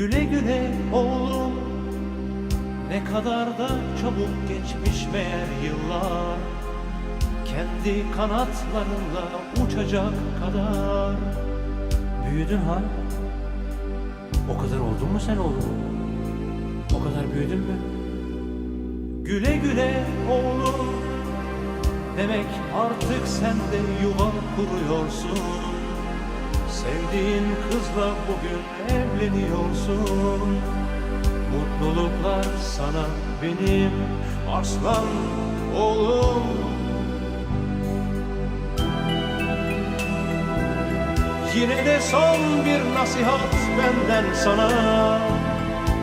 Güle güle oğlum Ne kadar da çabuk geçmiş meğer yıllar Kendi kanatlarınla uçacak kadar Büyüdün ha. O kadar oldun mu sen oğlum? O kadar büyüdün mü? Güle güle oğlum Demek artık sen de yuva kuruyorsun Sevdiğin kızla bugün evleniyorsun. Mutluluklar sana benim aslan oğlum. Yine de son bir nasihat benden sana.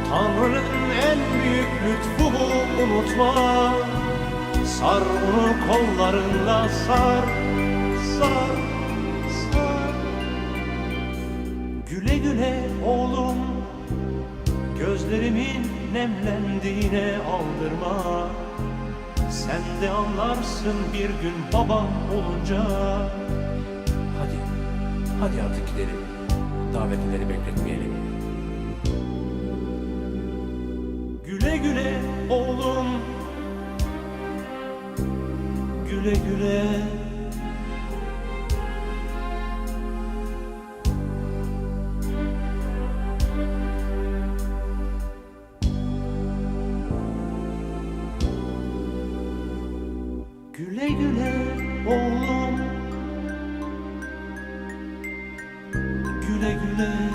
Tanrı'nın en büyük lütfu bu unutma. Sar onu kollarınla sar, sar, sar Güle güle oğlum Gözlerimin nemlendiğine aldırma Sen de anlarsın bir gün baba olunca Hadi. Hadi artık gidelim. Davetlileri bekletmeyelim. Güle güle oğlum Güle güle Güle güle oğlum. Güle güle.